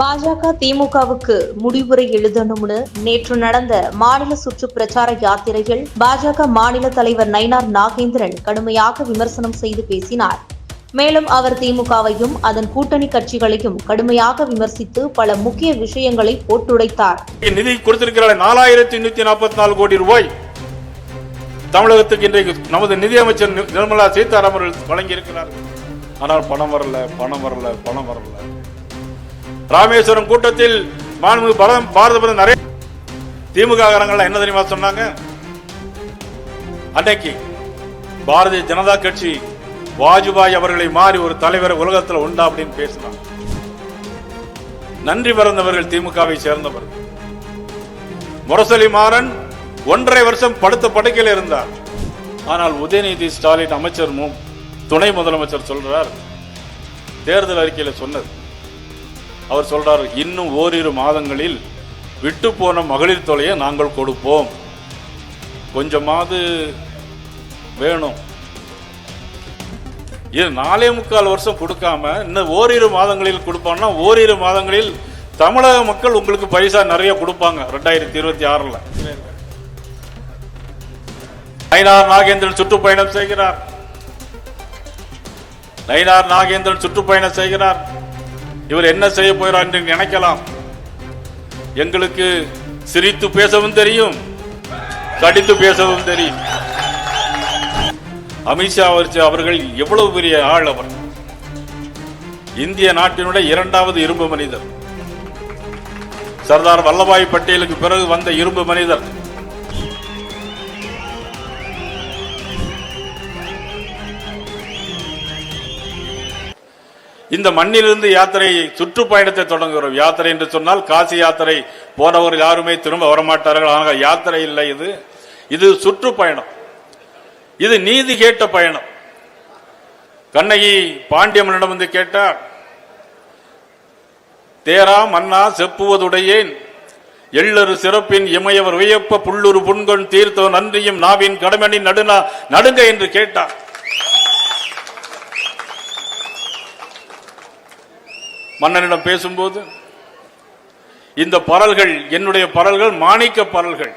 பாஜக திமுகவுக்கு முடிவுரை எழுதணும்னு நேற்று நடந்த மாநில சுற்று பிரச்சார யாத்திரையில் பாஜக மாநில தலைவர் நயினார் நாகேந்திரன் கடுமையாக விமர்சனம் செய்து பேசினார். மேலும் அவர் திமுகவையும் அதன் கூட்டணி கட்சிகளையும் கடுமையாக விமர்சித்து பல முக்கிய விஷயங்களை போட்டுடைத்தார் நிதி கொடுத்திருக்கிறார் நாலாயிரத்தி நூத்தி நாற்பத்தி நாலு கோடி ரூபாய். தமிழகத்துக்கு இன்றைக்கு நமது நிதியமைச்சர் நிர்மலா சீதாராமன் வழங்கியிருக்கிறார். ஆனால் பணம் வரல பணம் வரல பணம் வரல. ராமேஸ்வரம் கூட்டத்தில் மாண்பு பாரத பாரத பிரதமர் நரே திமுக காரங்கள்லாம் என்ன தெரியுமா சொன்னாங்க? அன்னைக்கு பாரதிய ஜனதா கட்சி வாஜ்பாய் அவர்களை மாறி ஒரு தலைவர் உலகத்தில் உண்டா அப்படின்னு பேசினாங்க. நன்றி பிறந்தவர்கள் திமுகவை சேர்ந்தவர்கள் முரசொலி மாறன் ஒன்றரை வருஷம் படுத்த படுக்கையில் இருந்தார். ஆனால் உதயநிதி ஸ்டாலின் அமைச்சர் மு- துணை முதலமைச்சர் சொல்றார். தேர்தல் அறிக்கையில் சொன்னது. அவர் சொல்றார் இன்னும் ஓரிரு மாதங்களில் விட்டு போன மகளிர் தொலையை நாங்கள் கொடுப்போம். கொஞ்சமாவது வேணும். இது நாலே முக்கால் வருஷம் கொடுக்காம இன்னும் ஓரிரு மாதங்களில் கொடுப்பான்னா ஓரிரு மாதங்களில் தமிழக மக்கள் உங்களுக்கு பைசா நிறைய கொடுப்பாங்க ரெண்டாயிரத்தி இருபத்தி ஆறுல. நயினார் நாகேந்திரன் சுற்றுப்பயணம் செய்கிறார். நயினார் நாகேந்திரன் சுற்றுப்பயணம் செய்கிறார். இவர் என்ன செய்ய போகிறார் என்று நினைக்கலாம். எங்களுக்கு சிரித்து பேசவும் தெரியும் கடித்து பேசவும் தெரியும். அமித்ஷா அவர்கள் அவர்கள் எவ்வளவு பெரிய ஆள் அவர். இந்திய நாட்டினுடைய இரண்டாவது இரும்பு மனிதர். சர்தார் வல்லபாய் பட்டேலுக்கு பிறகு வந்த இரும்பு மனிதர். இந்த மண்ணிலிருந்து யாத்திரை சுற்றுப்பயணத்தை தொடங்குகிறோம். யாத்திரை என்று சொன்னால் காசி யாத்திரை போனவர்கள் யாருமே திரும்ப வரமாட்டார்கள். ஆனால் யாத்திரை இல்லை இது. இது சுற்றுப்பயணம். இது நீதி கேட்ட பயணம். கண்ணகி பாண்டியம்மனிடம் வந்து கேட்டார் தேரா மன்னா செப்புவதுடையேன். எள்ளரு சிறப்பின் இமையவர் வியப்ப புள்ளுரு புண்கொண் தீர்த்தோ நன்றியும் நாவின் கடமணி நடுனா நடுங்க என்று கேட்டார். மன்னனிடம் பேசும்போது இந்த பரல்கள் என்னுடைய பரல்கள் மாணிக்க பரல்கள்.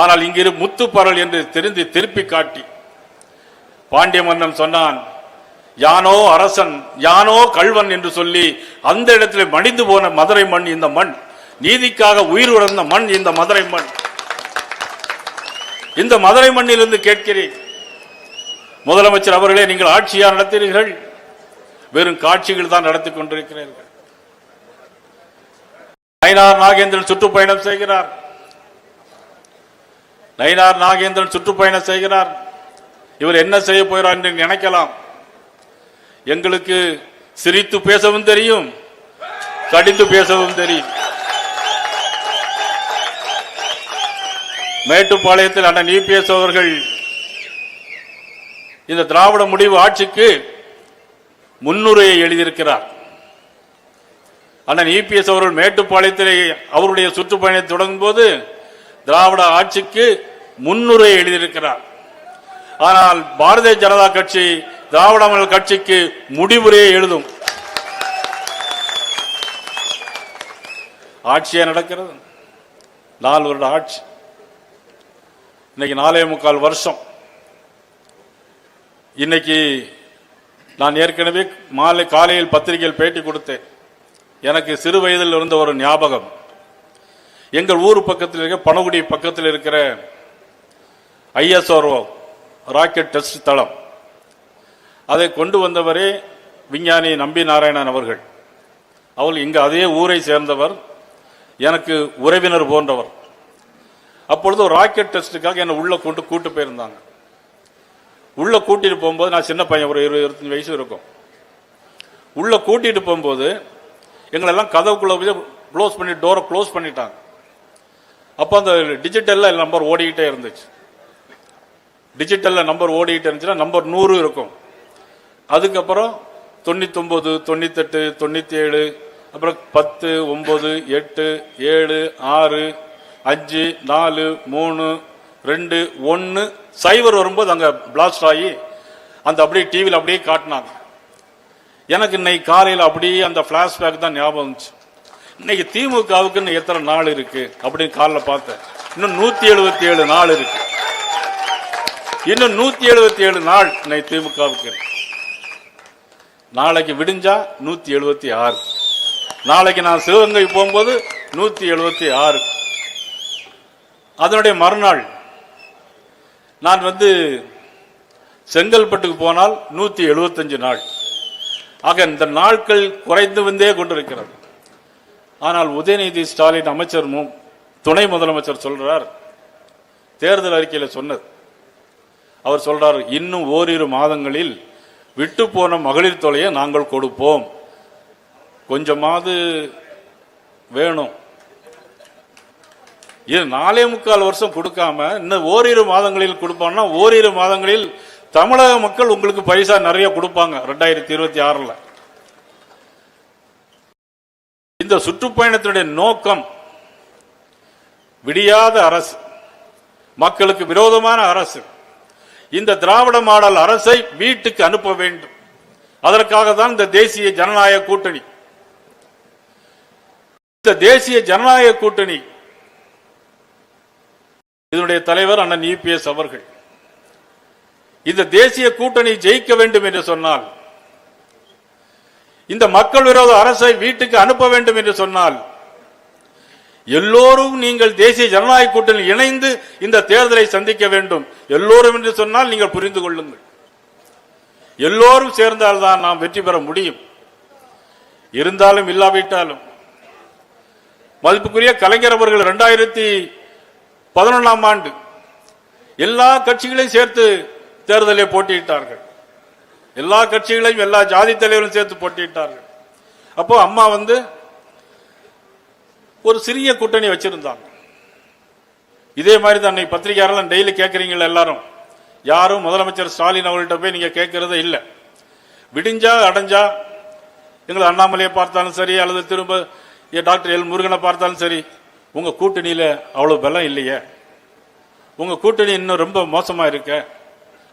ஆனால் இங்கிரு முத்து பரல் என்று தெரிந்து திருப்பி காட்டி பாண்டிய மன்னன் சொன்னான் யானோ அரசன் யானோ கள்வன் என்று சொல்லி அந்த இடத்துல மடிந்து போன மதுரை மண் இந்த மண். நீதிக்காக உயிர் உறந்த மண் இந்த மதுரை மண். இந்த மதுரை மண்ணிலிருந்து கேட்கிறேன் முதலமைச்சர் அவர்களே நீங்கள் ஆட்சியா நடத்தினீர்கள் வெறும் காட்சிகள் தான் நடத்தி கொண்டிருக்கிறீர்கள். நயினார் நாகேந்திரன் சுற்றுப்பயணம் செய்கிறார். நயினார் நாகேந்திரன் சுற்றுப்பயணம் செய்கிறார். இவர் என்ன செய்ய போகிறார் என்று நினைக்கலாம். எங்களுக்கு சிரித்து பேசவும் தெரியும் கடிந்து பேசவும் தெரியும். மேட்டுப்பாளையத்தில் அண்ணன் இபிஎஸ் அவர்கள் இந்த திராவிட முடிவு ஆட்சிக்கு முன்னுரையை எழுதியிருக்கிறார். அண்ணன் இபிஎஸ் அவர்கள் மேட்டுப்பாளையத்தில் அவருடைய சுற்றுப்பயணத்தை தொடங்கும் போது திராவிட ஆட்சிக்கு முன்னுரை எழுதியிருக்கிறார். ஆனால் பாரதிய ஜனதா கட்சி திராவிட மாடல் கட்சிக்கு முடிவுரையை எழுதும். ஆட்சியா நடக்கிறது? நாலு வருட ஆட்சி. இன்னைக்கு நாலே முக்கால் வருஷம். இன்னைக்கு நான் ஏற்கனவே மாலை காலையில் பத்திரிகையில் பேட்டி கொடுத்தேன். எனக்கு சிறு வயதில் இருந்த ஒரு ஞாபகம். எங்கள் ஊர் பக்கத்தில் இருக்க பனகுடி பக்கத்தில் இருக்கிற ஐஎஸ்ஆர்ஓ ராக்கெட் டெஸ்ட் தளம். அதை கொண்டு வந்தவரே விஞ்ஞானி நம்பி நாராயணன் அவர்கள். அவள் இங்கு அதே ஊரை சேர்ந்தவர் எனக்கு உறவினர் போன்றவர். அப்பொழுது ராக்கெட் டெஸ்ட்டுக்காக என்னை உள்ளே கொண்டு கூட்டு போயிருந்தாங்க. உள்ளே கூட்டிகிட்டு போகும்போது நான் சின்ன பையன் ஒரு இருபது இருபத்தஞ்சு வயசு இருக்கும். உள்ளே கூட்டிகிட்டு போகும்போது எங்களெல்லாம் கதவுக்குள்ளே போய் க்ளோஸ் பண்ணி டோரை க்ளோஸ் பண்ணிட்டாங்க. அப்போ அந்த டிஜிட்டலில் நம்பர் ஓடிக்கிட்டே இருந்துச்சு. டிஜிட்டலில் நம்பர் ஓடிக்கிட்டே இருந்துச்சுன்னா நம்பர் நூறு இருக்கும். அதுக்கப்புறம் தொண்ணூத்தொம்பது தொண்ணூத்தெட்டு தொண்ணூற்றி ஏழு அப்புறம் பத்து ஒம்பது எட்டு ஏழு ஆறு அஞ்சு நாலு மூணு ரெண்டு ஒன்று சைபர் வரும்போது அங்கே பிளாஸ்ட் ஆகி அந்த அப்படியே டிவியில் அப்படியே காட்டினாங்க. எனக்கு இன்னைக்கு காலையில் அப்படியே அந்த ஃப்ளாஷ்பேக் தான் ஞாபகம் இருந்துச்சு இன்னைக்கு திமுகவுக்குன்னு எத்தனை நாள் இருக்கு அப்படின்னு காலில் பார்த்தேன். இன்னும் நூற்றி எழுபத்தி ஏழு நாள் இருக்கு. இன்னும் நூற்றி எழுபத்தி ஏழு நாள் இன்னைக்கு திமுகவுக்கு. நாளைக்கு விடிஞ்சா நூற்றி எழுபத்தி ஆறு. நாளைக்கு நான் சிவகங்கை போகும்போது நூற்றி எழுபத்தி ஆறு. அதனுடைய மறுநாள் நான் வந்து செங்கல்பட்டுக்கு போனால் நூற்றி எழுபத்தஞ்சு நாள். ஆக இந்த நாட்கள் குறைந்து வந்தே கொண்டிருக்கிறது. ஆனால் உதயநிதி ஸ்டாலின் அமைச்சர் மு- துணை முதலமைச்சர் சொல்றார் தேர்தல் அறிக்கையில் சொன்னது அவர் சொல்றார் இன்னும் ஓரிரு மாதங்களில் விட்டு போன மகளிர் தொலையை நாங்கள் கொடுப்போம். கொஞ்சமாவது வேணும். இது நாலே முக்கால் வருஷம் கொடுக்காம இன்னும் ஓரிரு மாதங்களில் கொடுப்பாங்கன்னா ஓரிரு மாதங்களில் தமிழக மக்கள் உங்களுக்கு பைசா நிறைய கொடுப்பாங்க ரெண்டாயிரத்தி இருபத்தி ஆறில். இந்த சுற்றுப்பயணத்தினுடைய நோக்கம் விடியாத அரசு மக்களுக்கு விரோதமான அரசு. இந்த திராவிட மாடல் அரசை வீட்டுக்கு அனுப்ப வேண்டும். அதற்காக தான் இந்த தேசிய ஜனநாயக கூட்டணி. இந்த தேசிய ஜனநாயக கூட்டணி இதனுடைய தலைவர் அண்ணன் இபிஎஸ் அவர்கள். இந்த தேசிய கூட்டணி ஜெயிக்க வேண்டும் என்று சொன்னால் இந்த மக்கள் விரோத அரசை வீட்டுக்கு அனுப்ப வேண்டும் என்று சொன்னால் எல்லோரும் நீங்கள் தேசிய ஜனநாயக கூட்டணி இணைந்து இந்த தேர்தலை சந்திக்க வேண்டும். எல்லோரும் என்று சொன்னால் நீங்கள் புரிந்து கொள்ளுங்கள். எல்லோரும் சேர்ந்தால்தான் நாம் வெற்றி பெற முடியும். இருந்தாலும் இல்லாவிட்டாலும் மதிப்புக்குரிய கலைஞர் அவர்கள் இரண்டாயிரத்தி பதினொன்றாம் ஆண்டு எல்லா கட்சிகளையும் சேர்த்து தேர்தலில் போட்டியிட்டார்கள். எல்லா கட்சிகளையும் எல்லா ஜாதி தலைவரும் சேர்த்து போட்டியிட்டார்கள். அப்போ அம்மா வந்து ஒரு சிறிய கூட்டணி வச்சிருந்தாங்க. இதே மாதிரி தான் பத்திரிகையாளர்கள் டெய்லி கேட்குறீங்களா எல்லாரும். யாரும் முதலமைச்சர் ஸ்டாலின் அவர்கள்ட்ட போய் நீங்க கேட்கறதே இல்லை. விடிஞ்சா அடைஞ்சா எங்களை அண்ணாமலையை பார்த்தாலும் சரி அல்லது திரும்ப டாக்டர் எல் முருகனை பார்த்தாலும் சரி உங்க கூட்டணியில அவ்வளவு பலம் இல்லையே? உங்க கூட்டணி இன்னும் ரொம்ப மோசமா இருக்க?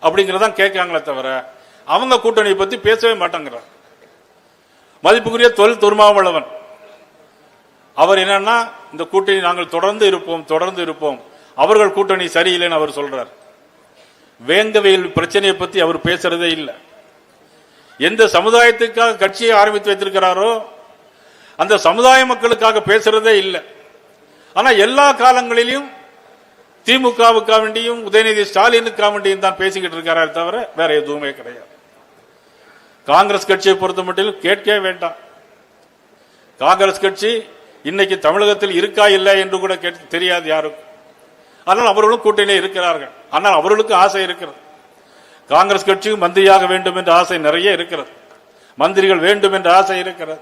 அப்படிங்கறதான் கேட்காங்களே தவிர அவங்க கூட்டணியை பத்தி பேசவே மாட்டேங்கிறார். மதிப்புக்குரிய தொல் துருமாவளவன். அவர் என்னன்னா இந்த கூட்டணி நாங்கள் தொடர்ந்து இருப்போம் தொடர்ந்து இருப்போம். அவர்கள் கூட்டணி சரியில்லைன்னு அவர் சொல்றார். வேங்கவையில் பிரச்சனையை பத்தி அவர் பேசுறதே இல்லை. எந்த சமுதாயத்துக்காக கட்சியை ஆரம்பித்து வைத்திருக்கிறாரோ அந்த சமுதாய மக்களுக்காக பேசுறதே இல்லை. ஆனால் எல்லா காலங்களிலும் திமுகவுக்காக வேண்டியும் உதயநிதி ஸ்டாலினுக்காக வேண்டியும் தான் பேசிக்கிட்டு இருக்காரே தவிர வேற எதுவுமே கிடையாது. காங்கிரஸ் கட்சியை பொறுத்த மட்டும் கேட்கவே வேண்டாம். காங்கிரஸ் கட்சி இன்னைக்கு தமிழகத்தில் இருக்கா இல்லை என்று கூட கேட்டு தெரியாது யாருக்கும். ஆனால் அவர்களும் கூட்டணியில் இருக்கிறார்கள். ஆனால் அவர்களுக்கும் ஆசை இருக்கிறது. காங்கிரஸ் கட்சியும் மந்திரியாக வேண்டும் என்ற ஆசை நிறைய இருக்கிறது. மந்திரிகள் வேண்டும் என்ற ஆசை இருக்கிறது.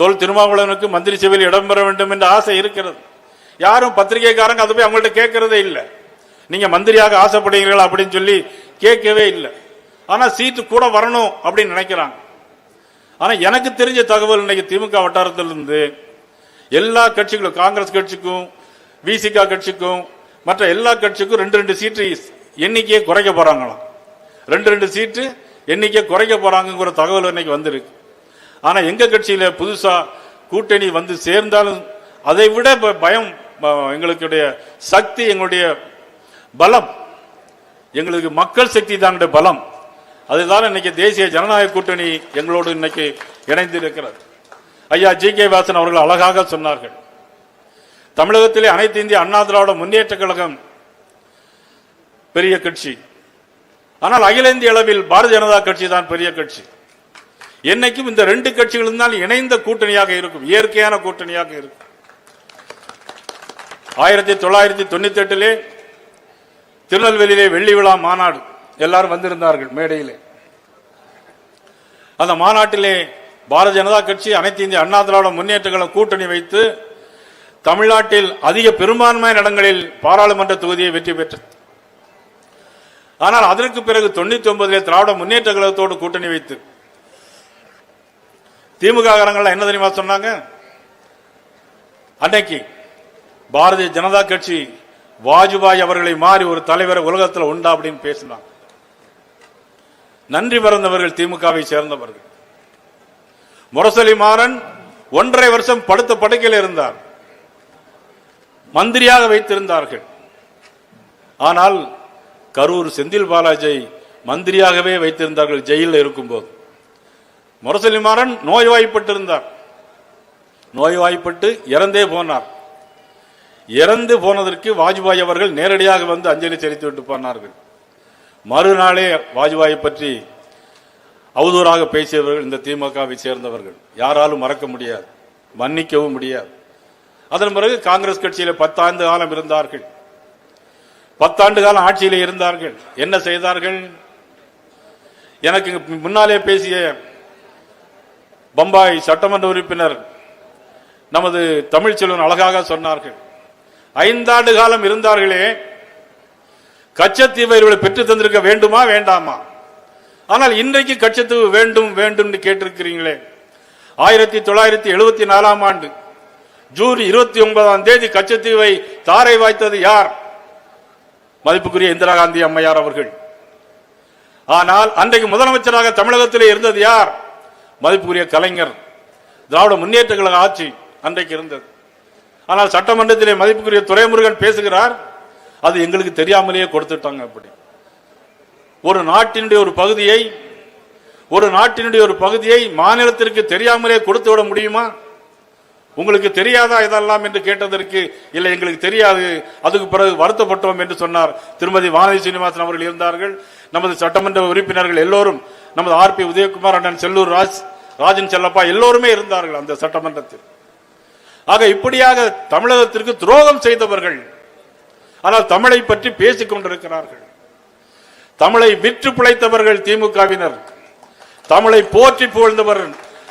தோல் திருமாவளவனுக்கு மந்திரி சபையில் இடம்பெற வேண்டும் என்ற ஆசை இருக்கிறது. யாரும் பத்திரிகைக்காரங்க அதை போய் அவங்கள்ட்ட கேட்கறதே இல்லை. நீங்க மந்திரியாக ஆசைப்படுகிறீர்கள் அப்படின்னு சொல்லி கேட்கவே இல்லை. ஆனா சீட்டு கூட வரணும் அப்படின்னு நினைக்கிறாங்க. ஆனா எனக்கு தெரிஞ்ச தகவல் இன்னைக்கு திமுக வட்டாரத்திலிருந்து எல்லா கட்சிகளும் காங்கிரஸ் கட்சிக்கும் விசிகா கட்சிக்கும் மற்ற எல்லா கட்சிக்கும் ரெண்டு ரெண்டு சீட்டு எண்ணிக்கையை குறைக்க போறாங்களாம். ரெண்டு ரெண்டு சீட்டு எண்ணிக்கையை குறைக்க போறாங்கிற தகவல் இன்னைக்கு வந்திருக்கு. ஆனால் எங்கள் கட்சியில் புதுசாக கூட்டணி வந்து சேர்ந்தாலும் அதை விட ப- பயம் எங்களுடைய சக்தி எங்களுடைய பலம். எங்களுக்கு மக்கள் சக்தி தான் பலம். அதுதான் இன்னைக்கு தேசிய ஜனநாயக கூட்டணி எங்களோடு இன்னைக்கு இணைந்து இருக்கிறது ஐயா ஜி. கே. வாசன் அவர்கள் அழகாக சொன்னார்கள். தமிழகத்திலே அனைத்து இந்திய அண்ணா திராவிட முன்னேற்ற கழகம் பெரிய கட்சி. ஆனால் அகில இந்திய அளவில் பாரதிய ஜனதா கட்சி தான் பெரிய கட்சி. என்னைக்கும் இந்த ரெண்டு கட்சிகளும் தான் இணைந்த கூட்டணியாக இருக்கும் இயற்கையான கூட்டணியாக இருக்கும். ஆயிரத்தி தொள்ளாயிரத்தி தொண்ணூத்தி எட்டிலே திருநெல்வேலியிலே வெள்ளி விழா மாநாடு. எல்லாரும் வந்திருந்தார்கள் மேடையிலே. அந்த மாநாட்டிலே பாரதிய ஜனதா கட்சி அனைத்து இந்திய அண்ணா திராவிட முன்னேற்றங்களை கூட்டணி வைத்து தமிழ்நாட்டில் அதிக பெரும்பான்மையான இடங்களில் பாராளுமன்ற தொகுதியை வெற்றி பெற்றது. ஆனால் அதற்கு பிறகு தொண்ணூத்தி ஒன்பதிலே திராவிட முன்னேற்ற கழகத்தோடு கூட்டணி வைத்து திமுக காரங்கள்லாம் என்ன தெரியுமா சொன்னாங்க? அன்னைக்கு பாரதிய ஜனதா கட்சி வாஜ்பாய் அவர்களை மாறி ஒரு தலைவரை உலகத்தில் உண்டா அப்படின்னு பேசினாங்க. நன்றி மறந்தவர்கள் திமுகவை சேர்ந்தவர்கள். முரசொலி மாறன் ஒன்றரை வருஷம் படுத்த படுக்கையில் இருந்தார். மந்திரியாக வைத்திருந்தார்கள். ஆனால் கரூர் செந்தில் பாலாஜை மந்திரியாகவே வைத்திருந்தார்கள் ஜெயிலில் இருக்கும்போது. முரசலிமாறன் நோய்வாய்ப்பட்டிருந்தார். நோய்வாய்ப்பட்டு இறந்தே போனார். இறந்து போனதற்கு வாஜ்பாய் அவர்கள் நேரடியாக வந்து அஞ்சலி செலுத்தி விட்டு போனார்கள். மறுநாளே வாஜ்பாயை பற்றி அவதூறாக பேசியவர்கள் இந்த திமுகவை சேர்ந்தவர்கள். யாராலும் மறக்க முடியாது மன்னிக்கவும் முடியாது. அதன் பிறகு காங்கிரஸ் கட்சியில் பத்தாண்டு காலம் இருந்தார்கள். பத்தாண்டு காலம் ஆட்சியில் இருந்தார்கள். என்ன செய்தார்கள்? எனக்கு முன்னாலே பேசிய பம்பாய் சட்டமன்ற உறுப்பினர் நமது தமிழ்ச்செல்வன் அழகாக சொன்னார்கள். ஐந்தாண்டு காலம் இருந்தார்களே கச்சத்தீவை இவர்களை பெற்று தந்திருக்க வேண்டுமா வேண்டாமா? ஆனால் இன்றைக்கு கச்சத்தீவு வேண்டும் வேண்டும் கேட்டிருக்கிறீங்களே. ஆயிரத்தி தொள்ளாயிரத்தி எழுபத்தி நாலாம் ஆண்டு ஜூன் இருபத்தி ஒன்பதாம் தேதி கச்சத்தீவை தாரை வாய்த்தது யார்? மதிப்புக்குரிய இந்திரா காந்தி அம்மையார் அவர்கள். ஆனால் அன்றைக்கு முதலமைச்சராக தமிழகத்தில் இருந்தது யார்? மதிப்புக்குரிய கலைஞர் திராவிட முன்னேற்ற கழக ஆட்சி அன்றைக்கு இருந்தது. ஆனால் சட்டமன்றத்திலே மதிப்புக்குரிய துறைமுருகன் பேசுகிறார் அது எங்களுக்கு தெரியாமலேயே கொடுத்துட்டாங்க அப்படி. ஒரு நாட்டினுடைய ஒரு பகுதியை ஒரு நாட்டினுடைய ஒரு பகுதியை மாநிலத்திற்கு தெரியாமலே கொடுத்து விட முடியுமா? உங்களுக்கு தெரியாதா இதெல்லாம் என்று கேட்டதற்கு இல்லை எங்களுக்கு தெரியாது அதுக்கு பிறகு வருத்தப்பட்டோம் என்று சொன்னார் திருமதி வானதி சீனிவாசன் அவர்கள் இருந்தார்கள். நமது சட்டமன்ற உறுப்பினர்கள் எல்லோரும் நமது ஆர் பி உதயகுமார் அண்ணன் செல்லூர் ராஜ் ராஜன் செல்லப்பா எல்லோருமே இருந்தார்கள் அந்த சட்டமன்றத்தில். ஆக இப்படியாக தமிழகத்திற்கு துரோகம் செய்தவர்கள் ஆனால் தமிழை பற்றி பேசிக் கொண்டிருக்கிறார்கள். தமிழை விற்று பிழைத்தவர்கள் திமுகவினர் தமிழை போற்றி புகழ்ந்தவர்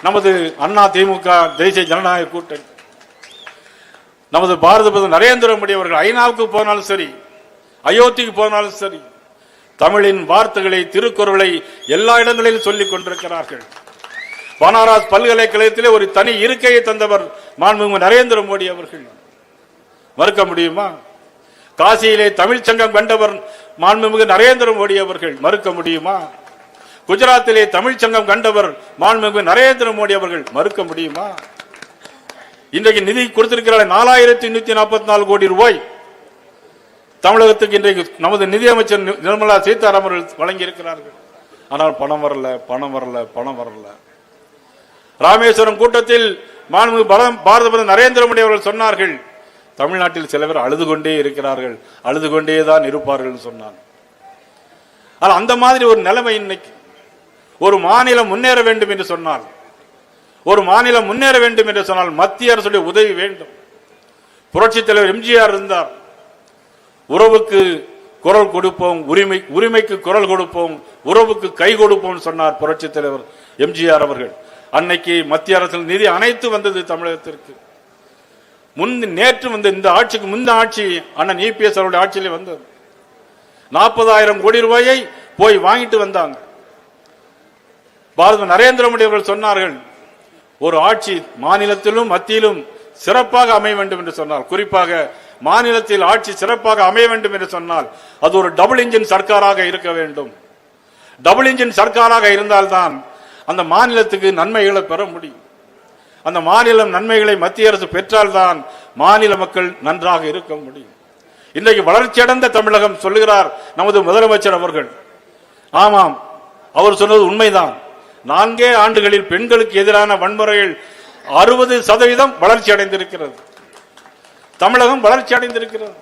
நமது அண்ணா திமுக தேசிய ஜனநாயக கூட்டணி. நமது பாரத பிரதமர் நரேந்திர மோடி அவர்கள் ஐநாவுக்கு போனாலும் சரி அயோத்திக்கு போனாலும் சரி தமிழின் வார்த்தைகளை திருக்குறளை எல்லா இடங்களிலும் சொல்லிக் கொண்டிருக்கிறார்கள். பனாரஸ் பல்கலைக்கழகத்திலே ஒரு தனி இருக்கையை தந்தவர் மாண்புமிகு நரேந்திர மோடி அவர்கள். மறுக்க முடியுமா? காசியிலே தமிழ் சங்கம் கண்டவர் மாண்புமிகு நரேந்திர மோடி அவர்கள். மறுக்க முடியுமா? குஜராத்திலே தமிழ் சங்கம் கண்டவர் மாண்புமிகு நரேந்திர மோடி அவர்கள். மறுக்க முடியுமா? இன்றைக்கு நிதி கொடுத்திருக்கிற நாலாயிரத்தி நூத்தி நாற்பத்தி நாலு கோடி ரூபாய். தமிழகத்துக்கு இன்றைக்கு நமது நிதியமைச்சர் நிர்மலா சீதாராமன் வழங்கியிருக்கிறார்கள். வழங்கி இருக்கிறார்கள் ஆனால் பணம் வரல பணம் வரல பணம் வரல. ராமேஸ்வரம் கூட்டத்தில் மாண்பு பாரத பிரதமர் நரேந்திர மோடி அவர்கள் சொன்னார்கள். தமிழ்நாட்டில் சில பேர் அழுது கொண்டே இருக்கிறார்கள். அழுது கொண்டே தான் இருப்பார்கள் சொன்னார் ஆனால் அந்த மாதிரி ஒரு நிலைமை இன்னைக்கு ஒரு மாநிலம் முன்னேற வேண்டும் என்று சொன்னால் ஒரு மாநிலம் முன்னேற வேண்டும் என்று சொன்னால் மத்திய அரசுடைய உதவி வேண்டும். புரட்சித் தலைவர் எம்ஜிஆர் இருந்தார். உறவுக்கு குரல் கொடுப்போம் உரிமை உரிமைக்கு குரல் கொடுப்போம் உறவுக்கு கை கொடுப்போம் சொன்னார் புரட்சி தலைவர் எம்ஜிஆர் அவர்கள். அன்னைக்கு மத்திய அரசின் நிதி அனைத்து வந்தது தமிழகத்திற்கு. முன் நேற்று வந்த இந்த ஆட்சிக்கு முந்த ஆட்சி அண்ணன் இபிஎஸ் அவருடைய ஆட்சியிலே வந்தது. நாற்பதாயிரம் கோடி ரூபாயை போய் வாங்கிட்டு வந்தாங்க. பாரத நரேந்திர மோடி அவர்கள் சொன்னார்கள் ஒரு ஆட்சி மாநிலத்திலும் மத்தியிலும் சிறப்பாக அமைய வேண்டும் என்று சொன்னார் குறிப்பாக மாநிலத்தில் ஆட்சி சிறப்பாக அமைய வேண்டும் என்று சொன்னால் அது ஒரு டபுள் இன்ஜின் சர்க்காராக இருக்க வேண்டும். டபுள் இன்ஜின் சர்க்காராக இருந்தால்தான் அந்த மாநிலத்துக்கு நன்மைகளை பெற முடியும். அந்த மாநிலம் நன்மைகளை மத்திய அரசு பெற்றால்தான் மாநில மக்கள் நன்றாக இருக்க முடியும். இன்றைக்கு வளர்ச்சியடைந்த தமிழகம் சொல்லுகிறார் நமது முதலமைச்சர் அவர்கள். ஆமாம் அவர் சொன்னது உண்மைதான். நான்கே ஆண்டுகளில் பெண்களுக்கு எதிரான வன்முறைகள் அறுபது சதவீதம் வளர்ச்சி அடைந்திருக்கிறது. தமிழகம் வளர்ச்சி அடைந்திருக்கிறது.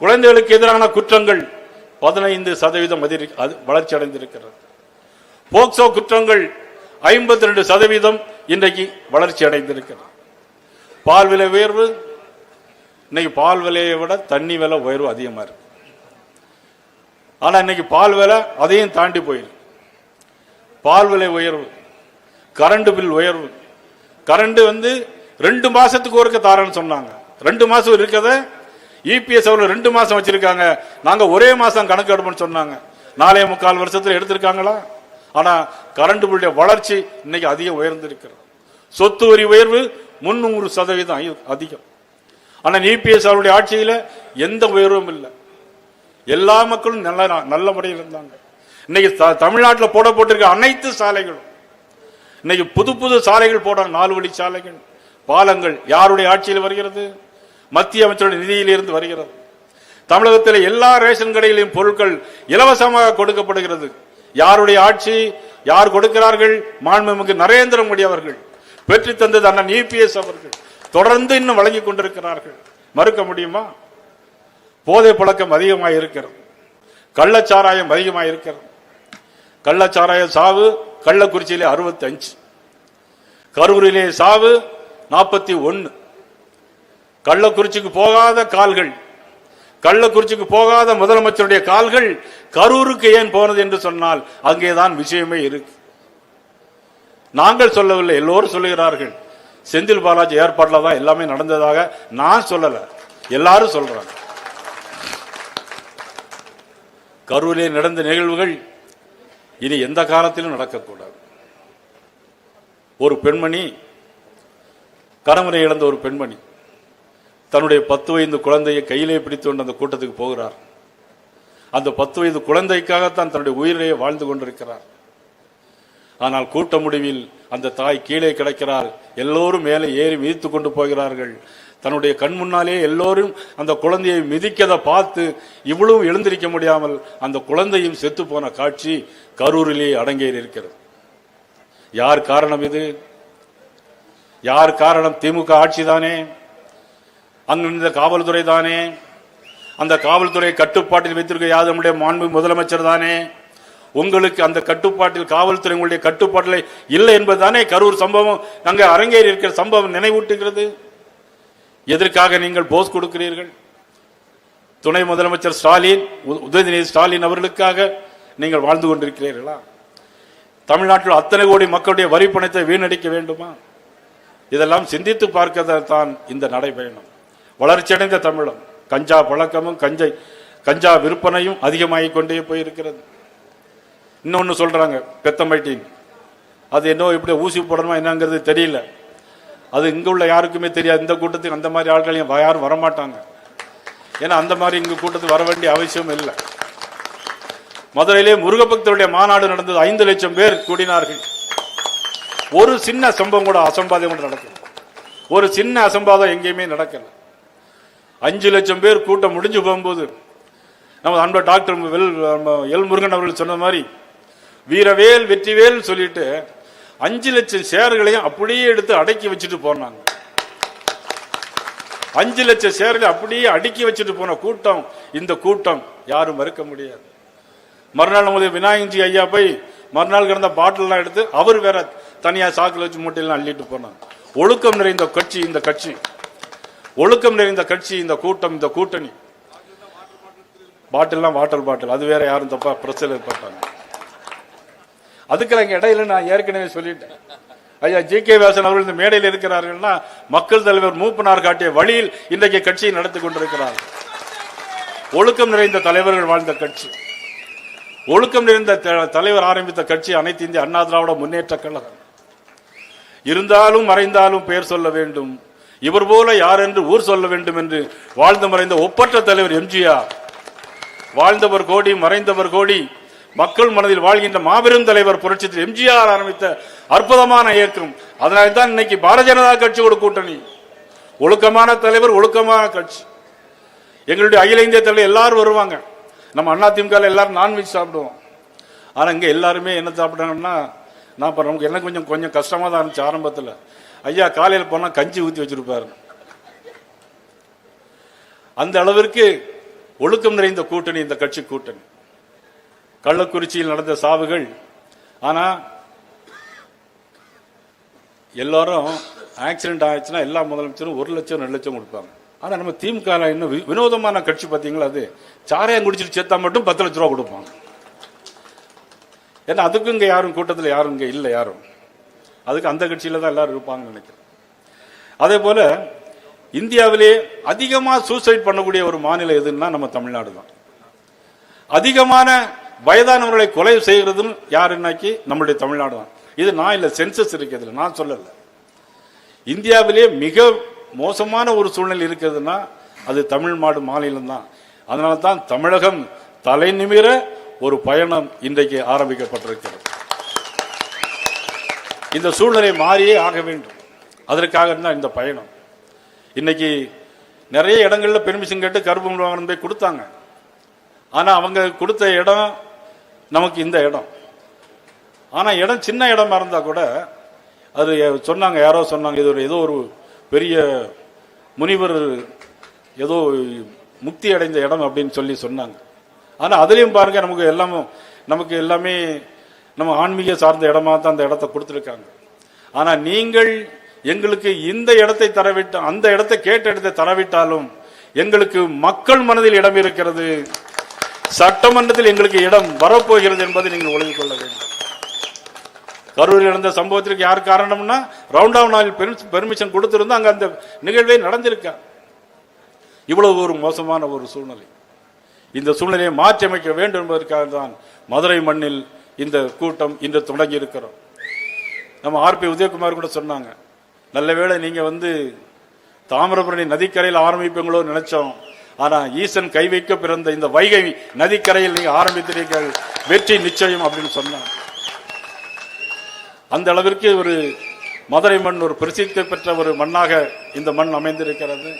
குழந்தைகளுக்கு எதிரான குற்றங்கள் பதினைந்து சதவீதம் அது வளர்ச்சி அடைந்திருக்கிறது. போக்சோ குற்றங்கள் ஐம்பத்தி ரெண்டு சதவீதம் இன்றைக்கு வளர்ச்சி அடைந்திருக்கிறது. பால் விலை உயர்வு இன்னைக்கு பால் விலையை விட தண்ணி விலை உயர்வு அதிகமாக இருக்கு. ஆனால் இன்னைக்கு பால் விலை அதையும் தாண்டி போயிருக்கு. பால் விலை உயர்வு கரண்ட் பில் உயர்வு கரண்ட் வந்து ரெண்டு மாசத்துக்கு ஒருக்க தாரன்னு சொன்னாங்க. ரெண்டு மாசம் இருக்கத இபிஎஸ் அவர்கள் ரெண்டு மாசம் வச்சிருக்காங்க. நாங்க ஒரே மாசம் கணக்கு எடுப்போம்னு சொன்னாங்க. நாலே முக்கால் வருஷத்துல எடுத்திருக்காங்களா? ஆனா கரண்ட் வளர்ச்சி இன்னைக்கு அதிகம் உயர்ந்திருக்கிறது. சொத்து வரி உயர்வு முன்னூறு சதவீதம் அதிகம். ஆனா இபிஎஸ் அவருடைய ஆட்சியில எந்த உயர்வும் இல்லை. எல்லா மக்களும் நல்ல நல்ல முறையில் இருந்தாங்க. இன்னைக்கு த- தமிழ்நாட்டில் போட போட்டிருக்க அனைத்து சாலைகளும் இன்னைக்கு புது புது சாலைகள் போடுறாங்க நாலு வழி சாலைகள். பாலங்கள் யாருடைய ஆட்சியில் வருகிறது? மத்திய அமைச்சருடைய நிதியிலிருந்து வருகிறது. தமிழகத்தில் எல்லா ரேஷன் கடையிலும் பொருட்கள் இலவசமாக கொடுக்கப்படுகிறது. யாருடைய ஆட்சி யார் கொடுக்கிறார்கள்? மாண்புமிகு நரேந்திர மோடி அவர்கள் பெற்று தந்தது அண்ணன் இபிஎஸ் அவர்கள் தொடர்ந்து இன்னும் வழங்கி கொண்டிருக்கிறார்கள். மறுக்க முடியுமா? போதை பழக்கம் அதிகமாக இருக்கிறது கள்ளச்சாராயம் அதிகமாக இருக்கிறது கள்ளச்சாராய சாவு கள்ளக்குறிச்சியிலே அறுபத்தி அஞ்சு கரூரிலே சாவு நாற்பத்தி ஒன்று கள்ளக்குறிச்சிக்கு போகாத கால்கள் கள்ளக்குறிச்சிக்கு போகாத முதலமைச்சருடைய கால்கள் கரூருக்கு ஏன் போனது என்று சொன்னால் அங்கேதான் விஷயமே இருக்கு. நாங்கள் சொல்லவில்லை எல்லோரும் சொல்லுகிறார்கள். செந்தில் பாலாஜி ஏற்பாட்டில் தான் எல்லாமே நடந்ததாக நான் சொல்லல எல்லாரும் சொல்றாங்க. கரூரிலே நடந்த நிகழ்வுகள் இனி எந்த காலத்திலும் நடக்கக்கூடாது. ஒரு பெண்மணி கணவனை இழந்த ஒரு பெண்மணி தன்னுடைய பத்து வயது குழந்தையை கையிலே பிடித்து கொண்டு அந்த கூட்டத்துக்கு போகிறார். அந்த பத்து வயது குழந்தைக்காகத்தான் தன்னுடைய உயிரிலேயே வாழ்ந்து கொண்டிருக்கிறார். ஆனால் கூட்ட முடிவில் அந்த தாய் கீழே கிடக்கிறார் எல்லோரும் மேலே ஏறி மிதித்து கொண்டு போகிறார்கள். தன்னுடைய கண் முன்னாலே எல்லோரும் அந்த குழந்தையை மிதிக்கதை பார்த்து இவ்வளவு எழுந்திருக்க முடியாமல் அந்த குழந்தையும் செத்து போன காட்சி கரூரிலே அடங்கேறி இருக்கிறது. யார் காரணம் இது? யார் காரணம் திமுக ஆட்சி தானே? அங்கிருந்த காவல்துறை தானே? அந்த காவல்துறை கட்டுப்பாட்டில் வைத்திருக்க யார் நம்முடைய மாண்பு முதலமைச்சர் தானே? உங்களுக்கு அந்த கட்டுப்பாட்டில் காவல்துறை உங்களுடைய கட்டுப்பாட்டில் இல்லை என்பதுதானே கரூர் சம்பவம்? அங்கே அரங்கேறி இருக்கிற சம்பவம் நினைவூட்டுகிறது. எதற்காக நீங்கள் போஸ் கொடுக்கிறீர்கள்? துணை முதலமைச்சர் ஸ்டாலின் உ- உதயநிதி ஸ்டாலின் அவர்களுக்காக நீங்கள் வாழ்ந்து கொண்டிருக்கிறீர்களா? தமிழ்நாட்டில் அத்தனை கோடி மக்களுடைய வரி பணத்தை வீணடிக்க வேண்டுமா? இதெல்லாம் சிந்தித்து பார்க்க தான் இந்த நடைபயணம் வளர்ச்சியடைந்த தமிழம் கஞ்சா பழக்கமும் கஞ்சை கஞ்சா விற்பனையும் அதிகமாகிக் கொண்டே போயிருக்கிறது. இன்னொன்று சொல்கிறாங்க பெத்தம்பட்டின் அது என்ன இப்படி ஊசி போடணுமா என்னங்கிறது தெரியல. அது இங்கே உள்ள யாருக்குமே தெரியாது. இந்த கூட்டத்துக்கு அந்த மாதிரி ஆட்களையும் யாரும் வரமாட்டாங்க. ஏன்னா அந்த மாதிரி இங்கே கூட்டத்துக்கு வர வேண்டிய அவசியம் இல்லை. மதுரையிலே முருகபக்தருடைய மாநாடு நடந்தது. ஐந்து லட்சம் பேர் கூடினார்கள். ஒரு சின்ன சம்பவம் கூட அசம்பாதம் கூட நடக்கல. ஒரு சின்ன அசம்பாதம் எங்கேயுமே நடக்கல. அஞ்சு லட்சம் பேர் கூட்டம் முடிஞ்சு போகும்போது நம்ம அன்ப டாக்டர் வெல் எல் முருகன் அவர்கள் சொன்ன மாதிரி வீரவேல் வெற்றிவேல் சொல்லிட்டு அஞ்சு லட்சம் ஷேர்களையும் அப்படியே எடுத்து அடக்கி வச்சுட்டு போனாங்க. அஞ்சு லட்சம் ஷேர்களை அப்படியே அடுக்கி வச்சுட்டு போன கூட்டம் இந்த கூட்டம் யாரும் மறுக்க முடியாது. மறுநாள் முதல் விநாயகஞ்சி ஐயா போய் மறுநாள் கிடந்த பாட்டில்லாம் எடுத்து அவர் வேற தனியா சாக்கில் வச்சு மூட்டையெல்லாம் அள்ளிட்டு போனாங்க. ஒழுக்கம் நிறைந்த கட்சி இந்த கட்சி. ஒழுக்கம் நிறைந்த கட்சி இந்த கூட்டம் இந்த கூட்டணி. பாட்டில்லாம் வாட்டர் பாட்டில் அது வேற யாரும் தப்பா பிரச்சனை ஏற்பட்டாங்க அதுக்கெல்லாம் அங்க இடையில நான் ஏற்கனவே சொல்லிட்டேன். ஐயா ஜி. கே. வாசன் அவர்கள் இந்த மேடையில் இருக்கிறார்கள்னா மக்கள் தலைவர் மூப்பனார் காட்டிய வழியில் இன்றைக்கு கட்சியை நடத்தி கொண்டிருக்கிறார். ஒழுக்கம் நிறைந்த தலைவர்கள் வாழ்ந்த கட்சி. ஒழுக்கம் நிறைந்த த- தலைவர் ஆரம்பித்த கட்சி அனைத்து இந்திய அண்ணா திராவிட முன்னேற்ற கழகம். இருந்தாலும் மறைந்தாலும் பெயர் சொல்ல வேண்டும். இவர் போல யார் என்று ஊர் சொல்ல வேண்டும் என்று வாழ்ந்து மறைந்த ஒப்பற்ற தலைவர் எம்ஜிஆர். வாழ்ந்தவர் கோடி மறைந்தவர் கோடி மக்கள் மனதில் வாழ்கின்ற மாபெரும் தலைவர் புரட்சி எம்ஜிஆர் ஆரம்பித்த அற்புதமான இயக்கம். அதனால தான் இன்னைக்கு பாரதிய ஜனதா கட்சியோட கூட்டணி. ஒழுக்கமான தலைவர் ஒழுக்கமான கட்சி. எங்களுடைய அகில இந்திய தலைவர் எல்லாரும் வருவாங்க. நம்ம அண்ணா திமுக எல்லாரும் நான்வெஜ் சாப்பிடுவோம். ஆனால் இங்கே எல்லாருமே என்ன சாப்பிட்றாங்கன்னா நான் இப்ப நமக்கு என்ன கொஞ்சம் கொஞ்சம் கஷ்டமாக தான் இருந்துச்சு ஆரம்பத்தில். ஐயா காலையில் போனால் கஞ்சி ஊற்றி வச்சிருப்பாரு. அந்த அளவிற்கு ஒழுக்கம் நிறைந்த கூட்டணி இந்த கட்சி கூட்டணி. கள்ளக்குறிச்சியில் நடந்த சாவுகள். ஆனால் எல்லாரும் ஆக்சிடென்ட் ஆயிடுச்சுன்னா எல்லா முதலமைச்சரும் ஒரு லட்சம் ரெண்டு லட்சம் கொடுப்பாங்க. ஆனால் நம்ம திமுக இன்னும் வினோதமான கட்சி பார்த்தீங்களா அது? சாராயம் குடிச்சிட்டு சேர்த்தா மட்டும் பத்து லட்ச ரூபா கொடுப்பாங்க. ஏன்னா அதுக்கும் இங்கே யாரும் கூட்டத்தில் யாரும் இங்கே இல்லை யாரும். அதுக்கு அந்த கட்சியில் தான் எல்லாரும் இருப்பாங்கன்னு நினைக்கிறேன். அதே போல இந்தியாவிலே அதிகமாக சூசைட் பண்ணக்கூடிய ஒரு மாநிலம் எதுன்னா நம்ம தமிழ்நாடு தான். அதிகமான வயதானவர்களை கொலை செய்கிறதும் யாருன்னாக்கி நம்மளுடைய தமிழ்நாடு தான். இது நான் இல்லை சென்சஸ் இருக்கிறதுல நான் சொல்லலை. இந்தியாவிலே மிக மோசமான ஒரு சூழ்நிலை இருக்கிறதுனா அது தமிழ்நாடு மாநிலம் தான். அதனால தான் தமிழகம் தலை நிமிர ஒரு பயணம் இன்றைக்கு ஆரம்பிக்கப்பட்டிருக்கிறது. இந்த சூழ்நிலை மாறியே ஆக வேண்டும். அதற்காக தான் இந்த பயணம். இன்னைக்கு நிறைய இடங்களில் பெர்மிஷன் கேட்டு கருப்பு வாகனம் போய் கொடுத்தாங்க. ஆனால் அவங்க கொடுத்த இடம் நமக்கு இந்த இடம். ஆனால் இடம் சின்ன இடமா இருந்தால் கூட அது சொன்னாங்க யாரோ சொன்னாங்க இது ஒரு ஏதோ ஒரு பெரிய முனிவர் ஏதோ முக்தி அடைந்த இடம் அப்படின்னு சொல்லி சொன்னாங்க. ஆனால் அதுலேயும் பாருங்கள் நமக்கு எல்லாமே நமக்கு எல்லாமே நம்ம ஆன்மீக சார்ந்த இடமா தான் அந்த இடத்த கொடுத்துருக்காங்க. ஆனால் நீங்கள் எங்களுக்கு இந்த இடத்தை தரவிட்ட அந்த இடத்தை கேட்ட இடத்தை தரவிட்டாலும் எங்களுக்கு மக்கள் மனதில் இடம் இருக்கிறது. சட்டமன்றத்தில் எங்களுக்கு இடம் வரப்போகிறது என்பதை நீங்கள் உலகிக் கொள்ள வேண்டும். கரூரில் நடந்த சம்பவத்திற்கு யார் காரணம்னா ரவுண்ட் நாளில் பெர்மிஷன் கொடுத்திருந்தா அங்கே அந்த நிகழ்வே நடந்திருக்கா? இவ்வளவு ஒரு மோசமான ஒரு சூழ்நிலை. இந்த சூழ்நிலையை மாற்றி அமைக்க வேண்டும் என்பதற்காக தான் மதுரை மண்ணில் இந்த கூட்டம் இன்று தொடங்கி இருக்கிறோம். நம்ம ஆர்பி உதயகுமார் கூட சொன்னாங்க நல்ல வேளை நீங்கள் வந்து தாமிரபரணி நதிக்கரையில் ஆரம்பிப்பீங்களோ நினைச்சோம். ஆனா ஈசன் கை வைக்க பிறந்த இந்த வைகை நதிக்கரையில் நீங்க ஆரம்பித்திருக்கீர்கள். வெற்றி நிச்சயம் அப்படின்னு சொன்னாங்க அந்த அளவிற்கு ஒரு மதுரை மண் ஒரு பிரசித்தி பெற்ற ஒரு மண்ணாக இந்த மண் அமைந்திருக்கிறது.